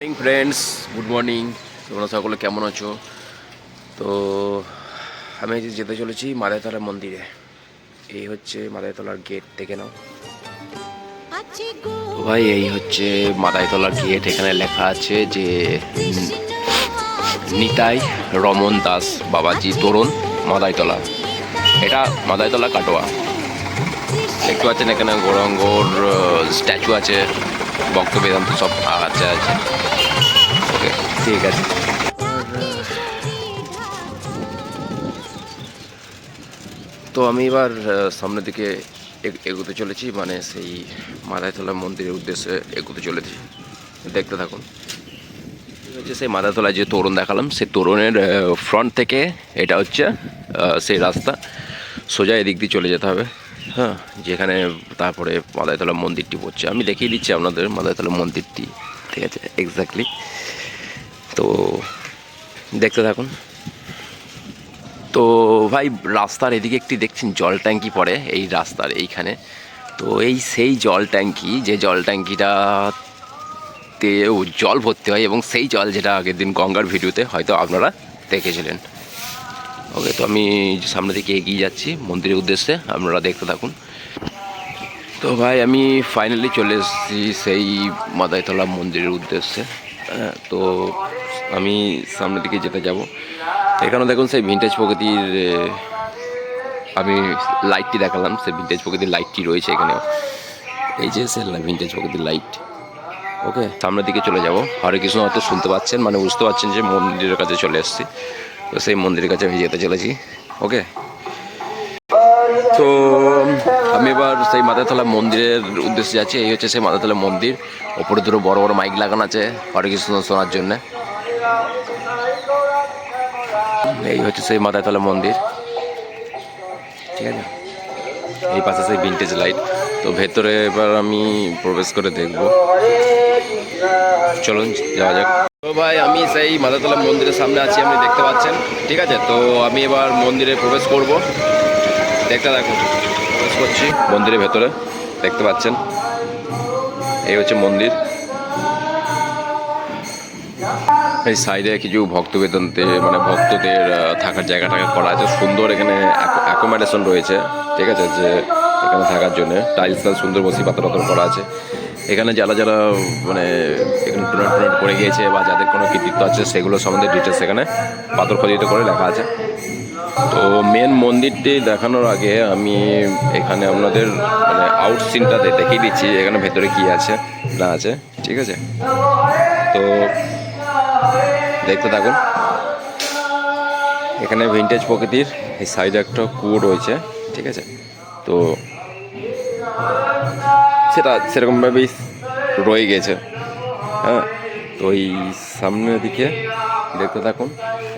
Morning friends good morning তোমরা সকলে কেমন আছো? তো, আমি আজ যেতে চলেছি মাদাইতলা মন্দিরে। এই হচ্ছে মাদাইতলার গেট থেকে নাও। তো ভাই, এই হচ্ছে মাদাইতলার গেট এখানে লেখা আছে যে নিতাই রমন দাস বাবাজি তরুণ মাদাইতলা। এটা মাদাইতলা কাটোয়া। দেখতে পাচ্ছেন এখানে গৌরাঙ্গর স্ট্যাচু আছে। ভক্ত বেদান্ত সব আছে আছে ওকে ঠিক আছে। তো আমি এবার সামনের দিকে এগ- এগোতে চলেছি মানে সেই মাদাইতলা মন্দিরের উদ্দেশ্যে এগোতে চলেছি। দেখতে থাকুন। হচ্ছে সেই মাদাইতলা যে তোরণ দেখালাম, সেই তোরণের ফ্রন্ট থেকে এটা হচ্ছে সেই রাস্তা। সোজা এদিক দিয়ে চলে যেতে হবে। হ্যাঁ যেখানে তারপরে মাদায়তলা মন্দিরটি পড়ছে। আমি দেখিয়ে দিচ্ছি আপনাদের মাদাইতলা মন্দিরটি, ঠিক আছে? এক্স্যাক্টলি তো দেখতে থাকুন। তো ভাই, রাস্তার এদিকে একটি দেখছেন জল ট্যাঙ্কি পড়ে, এই রাস্তার এইখানে। তো এই সেই জল ট্যাঙ্কি, যে জল ট্যাঙ্কিটাতে ও জল ভর্তি হয় এবং সেই জল যেটা আগের দিন গঙ্গার ভিডিওতে হয়তো আপনারা দেখেছিলেন। ওকে তো আমি সামনে দিকে এগিয়ে যাচ্ছি মন্দিরের উদ্দেশ্যে, আপনারা দেখতে থাকুন। তো ভাই, আমি ফাইনালি চলে এসেছি সেই মাদাইতলা মন্দিরের উদ্দেশ্যে। তো আমি সামনের দিকে যেতে যাব। এখানে দেখুন সেই ভিন্টেজ প্রকৃতির আমি লাইটটি দেখালাম, সেই ভিন্টেজ প্রকৃতির লাইটটি রয়েছে এখানেও এই যে সে ভিন্টেজ প্রকৃতির লাইট ওকে সামনের দিকে চলে যাব। হরে কৃষ্ণ হয়তো শুনতে পাচ্ছেন মানে বুঝতে পারছেন যে মন্দিরের কাছে চলে এসেছি। তো সেই মন্দিরের কাছে আমি যেতে চলেছি, ওকে? তো আমি এবার সেই মাদাতলা মন্দিরের উদ্দেশ্যে যাচ্ছি, এই হচ্ছে সেই মাদাতলা মন্দির। ওপরে দুটো বড় বড় মাইক লাগানো আছে হরে কৃষ্ণ শোনার জন্য। এই হচ্ছে সেই মাদাতলা মন্দির। ঠিক আছে? এই পাশে সেই ভিন্টেজ লাইট তো ভেতরে এবার আমি প্রবেশ করে দেখব। চলুন যাওয়া যাক। তো ভাই, আমি সেই মাদাতলা মন্দিরের সামনে আছি, আপনি দেখতে পাচ্ছেন, ঠিক আছে? তো আমি এবার মন্দিরে প্রবেশ করব। দেখতে দেখুন প্রবেশ করছি মন্দিরের ভেতরে, দেখতে পাচ্ছেন? এই হচ্ছে মন্দির। এই সাইডে কিছু ভক্ত বেদন্তে মানে ভক্তদের থাকার জায়গাটাকে করা আছে। সুন্দর এখানে অ্যাকোমোডেশন রয়েছে, ঠিক আছে? যে এখানে থাকার জন্য। টাইলস টাইলস সুন্দর বসি পাতা পাতর করা আছে। এখানে যারা যারা মানে এখানে ডোনেট টোনেট করে গিয়েছে বা যাদের কোনো কৃতিত্ব আছে, সেগুলো সম্বন্ধে ডিটেলস এখানে পাথর খোদিত করে লেখা আছে। তো মেন মন্দিরটি দেখানোর আগে আমি এখানে আপনাদের মানে আউট সিনটা দেখিয়ে দিচ্ছি এখানে ভেতরে কি আছে, না আছে, ঠিক আছে? তো দেখতে থাকুন। এখানে ভিন্টেজ প্রকৃতির এই সাইডে একটা কুয়ো রয়েছে, ঠিক আছে? তো সেটা সেরকমভাবেই রয়ে গেছে। হ্যাঁ তো ওই সামনের দিকে দেখতে থাকুন।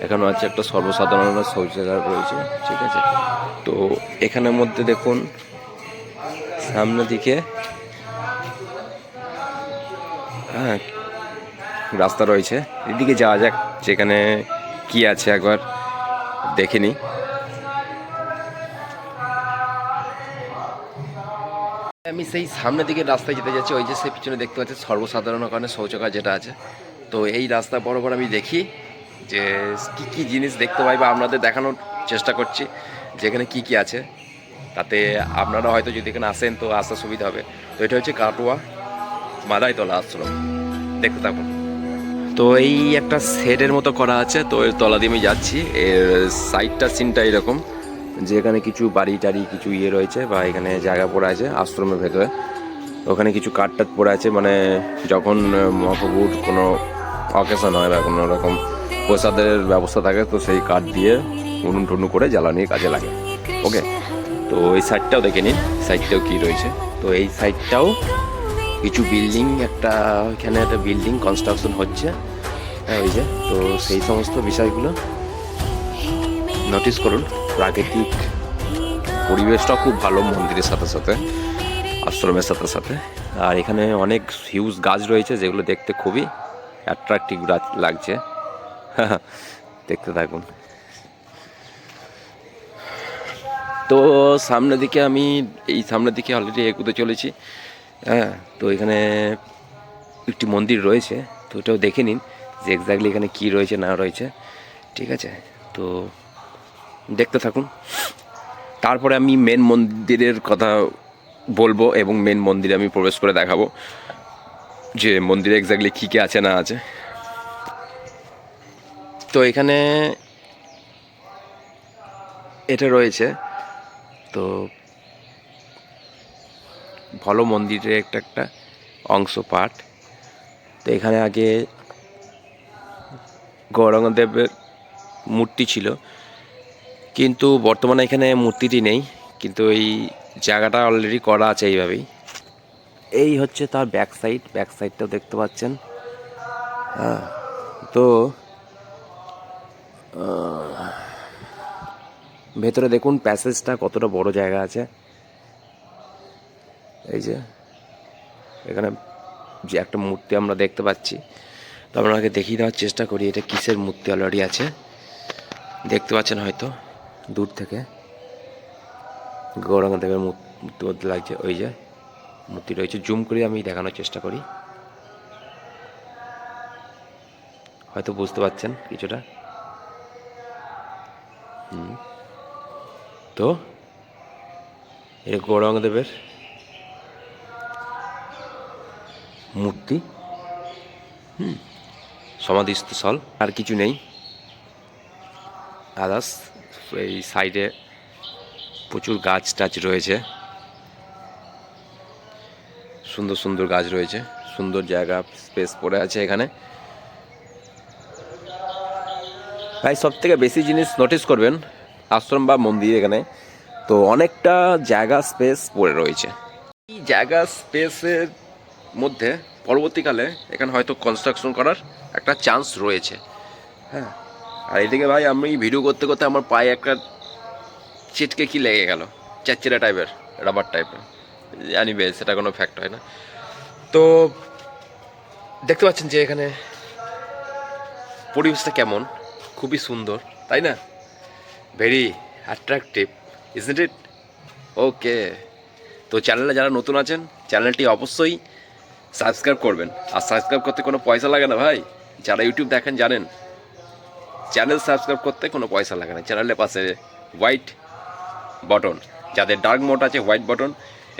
এখানে আছে একটা সর্বসাধারণ শৌচাগার রয়েছে, ঠিক আছে? তো এখানের মধ্যে দেখুন, সামনের দিকে হ্যাঁ রাস্তা রয়েছে। এদিকে যাওয়া যাক, যেখানে কি আছে একবার দেখে নিই। আমি সেই সামনের দিকে রাস্তায় যেতে যাচ্ছি, ওই যে সে পিছনে দেখতে পাচ্ছি সর্বসাধারণ ওখানে শৌচাগার যেটা আছে। তো এই রাস্তা বরাবর আমি দেখি যে কি কি জিনিস দেখতে পাই বা আপনাদের দেখানোর চেষ্টা করছি যেখানে কি কি আছে। তাতে আপনারা হয়তো যদি এখানে আসেন তো আসতে সুবিধা হবে। তো এটা হচ্ছে কাটোয়া মাদাইতলা আশ্রম। দেখতে থাকুন। তো এই একটা শেডের মতো করা আছে, তো এর তলা দিয়ে আমি যাচ্ছি। এর সাইডটা সিনটা এরকম। যে এখানে কিছু বাড়ি টাড়ি, কিছু ইয়ে রয়েছে বা এখানে জায়গা পড়ে আছে, আশ্রমের ভেতরে। ওখানে কিছু কাঠ টাট পড়ে আছে মানে যখন মহাপ্রভুর কোনো অকেশন হয় বা কোনো রকম প্রসাদের ব্যবস্থা থাকে, তো সেই কাঠ দিয়ে উনুন টুনু করে জ্বালানির কাজে লাগে। ওকে? তো এই সাইডটাও দেখে নিন সাইডটাও কী রয়েছে। তো এই সাইডটাও কিছু বিল্ডিং একটা এখানে একটা বিল্ডিং কনস্ট্রাকশন হচ্ছে। হ্যাঁ ওই যে, তো সেই সমস্ত বিষয়গুলো নোটিস করুন, প্রাকৃতিক পরিবেশটা খুব ভালো মন্দিরের সাথে সাথে, আশ্রমের সাথে সাথে। আর এখানে অনেক হিউজ গাছ রয়েছে, যেগুলো দেখতে খুবই অ্যাট্রাকটিভ লাগছে। দেখতে থাকুন। তো সামনের দিকে আমি, এই সামনের দিকে অলরেডি এগুতে চলেছি। হ্যাঁ তো এখানে একটি মন্দির রয়েছে, তো ওটাও দেখে নিন যে এক্স্যাক্টলি এখানে কী রয়েছে, না রয়েছে। ঠিক আছে, তো দেখতে থাকুন। তারপরে আমি মেন মন্দিরের কথা বলব এবং মেন মন্দিরে আমি প্রবেশ করে দেখাবো যে মন্দিরে এক্স্যাক্টলি কী কী আছে না আছে। তো এখানে এটা রয়েছে। তো ভালো মন্দিরের একটা একটা অংশ পাঠ। তো এখানে আগে গৌরাঙ্গদেবের মূর্তি ছিল। কিন্তু বর্তমানে এখানে মূর্তিটি নেই, কিন্তু এই জায়গাটা অলরেডি করা আছে এইভাবেই। এই হচ্ছে তার ব্যাক সাইড ব্যাক সাইডটাও দেখতে পাচ্ছেন। হ্যাঁ তো ভেতরে দেখুন প্যাসেজটা কতটা বড় জায়গা আছে। এই যে, এখানে যে একটা মূর্তি আমরা দেখতে পাচ্ছি। তো আপনাকে দেখিয়ে দেওয়ার চেষ্টা করি, এটা কিসের মূর্তি অলরেডি আছে। দেখতে পাচ্ছেন হয়তো। দূর থেকে। গৌরাঙ্গদেবের মূর্তি মধ্যে লাগছে ওই যে, মূর্তি রয়েছে। জুম করে আমি দেখানোর চেষ্টা করি। হয়তো বুঝতে পারছেন কিছুটা। তো, এটা গৌরাঙ্গদেবের মূর্তি। হুম। সমাধিস্থল আর কিছু নেই। আদার্স। এই সাইডে প্রচুর গাছ টাছ রয়েছে। সুন্দর সুন্দর গাছ রয়েছে। সুন্দর জায়গা স্পেস পড়ে আছে এখানে। ভাই সব থেকে বেশি জিনিস নোটিস করবেন, আশ্রম বা মন্দির এখানে, তো অনেকটা জায়গা স্পেস পড়ে রয়েছে। এই জায়গা স্পেসের মধ্যে পরবর্তীকালে এখানে হয়তো কনস্ট্রাকশন করার একটা চান্স রয়েছে। হ্যাঁ আর এদিকে ভাই আমি ভিডিও করতে করতে আমার পায়ে একটা চিটকে কি লেগে গেল। চাচ্চিরা টাইপের রাবার টাইপের জানি বেশ সেটা কোনো ফ্যাক্ট হয় না। তো দেখতে পাচ্ছেন যে এখানে পরিবেশটা কেমন? খুবই সুন্দর, তাই না? Very attractive isn't it okay তো চ্যানেলে যারা নতুন আছেন চ্যানেলটি অবশ্যই সাবস্ক্রাইব করবেন। আর সাবস্ক্রাইব করতে কোনো পয়সা লাগে না ভাই। যারা ইউটিউব দেখেন, জানেন। চ্যানেল সাবস্ক্রাইব করতে কোনো পয়সা লাগে না। চ্যানেলের পাশে হোয়াইট বটন যাদের ডার্ক মোড আছে হোয়াইট বটন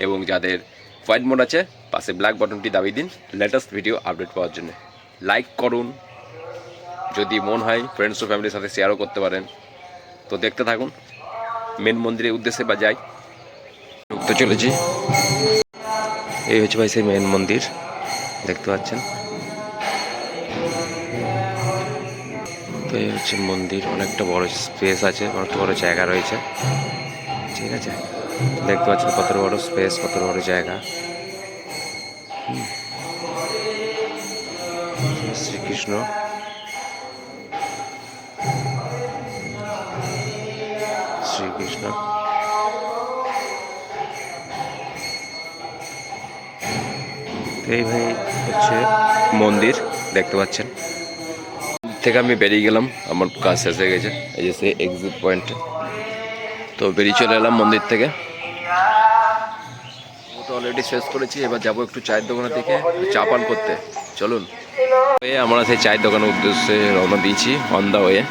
এবং যাদের হোয়াইট মোড আছে, পাশে ব্ল্যাক বটনটি দাবি দিন লেটেস্ট ভিডিও আপডেট পাওয়ার জন্য। লাইক করুন। যদি মন হয় ফ্রেন্ডস ও ফ্যামিলির সাথে শেয়ারও করতে পারেন। তো দেখতে থাকুন মেন মন্দিরের উদ্দেশ্যে বা যাই। ঢুকতে চলেছি। এই হচ্ছে ভাই সেই মেন মন্দির, দেখতে পাচ্ছেন। তো এই হচ্ছে মন্দির, অনেকটা বড় স্পেস আছে, অনেকটা বড় জায়গা রয়েছে। ঠিক আছে? দেখতে পাচ্ছেন কত বড় স্পেস কত বড় জায়গা। শ্রীকৃষ্ণ। শ্রীকৃষ্ণ। এই ভাই হচ্ছে মন্দির, দেখতে পাচ্ছেন। থেকে আমি বেরিয়ে গেলাম, আমার কাজ শেষ হয়ে গেছে, এই যে সেই এক্সিট পয়েন্টে তো বেরিয়ে চলে এলাম মন্দির থেকে। তো অলরেডি শেষ করেছি, এবার যাব একটু চায়ের দোকানের দিকে, চা পান করতে। চলুন। ওয়ে আমরা সেই চায়ের দোকানের উদ্দেশ্যে রওনা দিয়েছি অন দা ওয়ে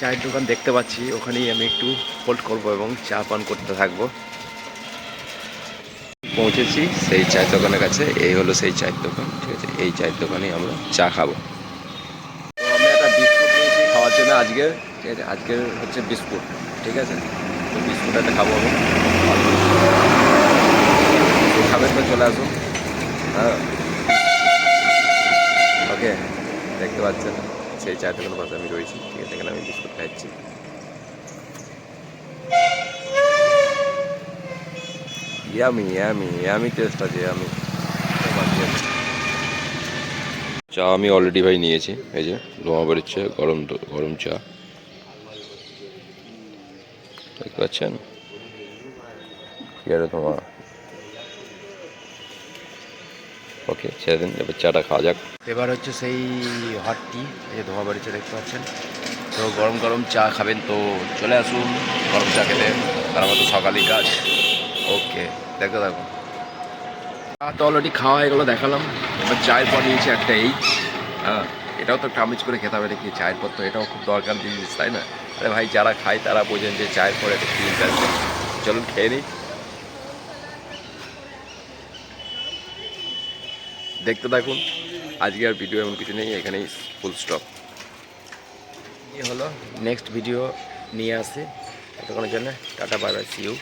চায়ের দোকান দেখতে পাচ্ছি, ওখানেই আমি একটু হোল্ড করব এবং চা পান করতে থাকব। পৌঁছেছি সেই চায়ের দোকানের কাছে, এই হলো সেই চায়ের দোকান, ঠিক আছে? এই চায়ের দোকানেই আমরা চা খাব তো আমি একটা বিস্কুট নিয়েছি খাওয়ার জন্য আজকে, ঠিক আছে? আজকের হচ্ছে বিস্কুট, ঠিক আছে? তো বিস্কুট একটা খাব আমি। খাবেন তো চলে আসুন। হ্যাঁ। ওকে, দেখতে পাচ্ছেন? সেই চায়ের দোকানের পাশে আমি রয়েছি, ঠিক আছে? এখানে আমি বিস্কুট খাচ্ছি। ইয়ামি ইয়ামি ইয়ামি টেস্ট আছে আমি চা আমি অলরেডি ভাই নিয়েছি, এই যে ধোঁয়া বেরোচ্ছে গরম গরম চা। দেখতে পাচ্ছেন? আরে ধোঁয়া ওকে ছেড়ে দিন, এবার চাটা খাওয়া যাক। এবার হচ্ছে সেই হট টি এই যে ধোঁয়া বেরোচ্ছে দেখতে পাচ্ছেন। তো গরম গরম চা খাবেন, তো চলে আসুন, গরম চা খেতে। তার মতো সকালেই কাজ। ওকে থাকুন চা তো অলরেডি খাওয়া হয়ে গেলো, দেখালাম। চায়ের পর নিয়েছি একটা এইচ হ্যাঁ এটাও তো টামিজ করে খেতে হবে নাকি চায়ের পর তো? এটাও খুব দরকার জিনিস, তাই না? আরে ভাই, যারা খায় তারা বোঝেন যে চায়ের পরে একটা ফিলিংস আছে। চলুন খেয়ে নিই। দেখতে থাকুন, আজকে আর ভিডিও এমন কিছু নেই, এখানেই ফুল স্টপ এই হলো নেক্সট ভিডিও নিয়ে আসি। এতক্ষণের জন্য tata bye bye see you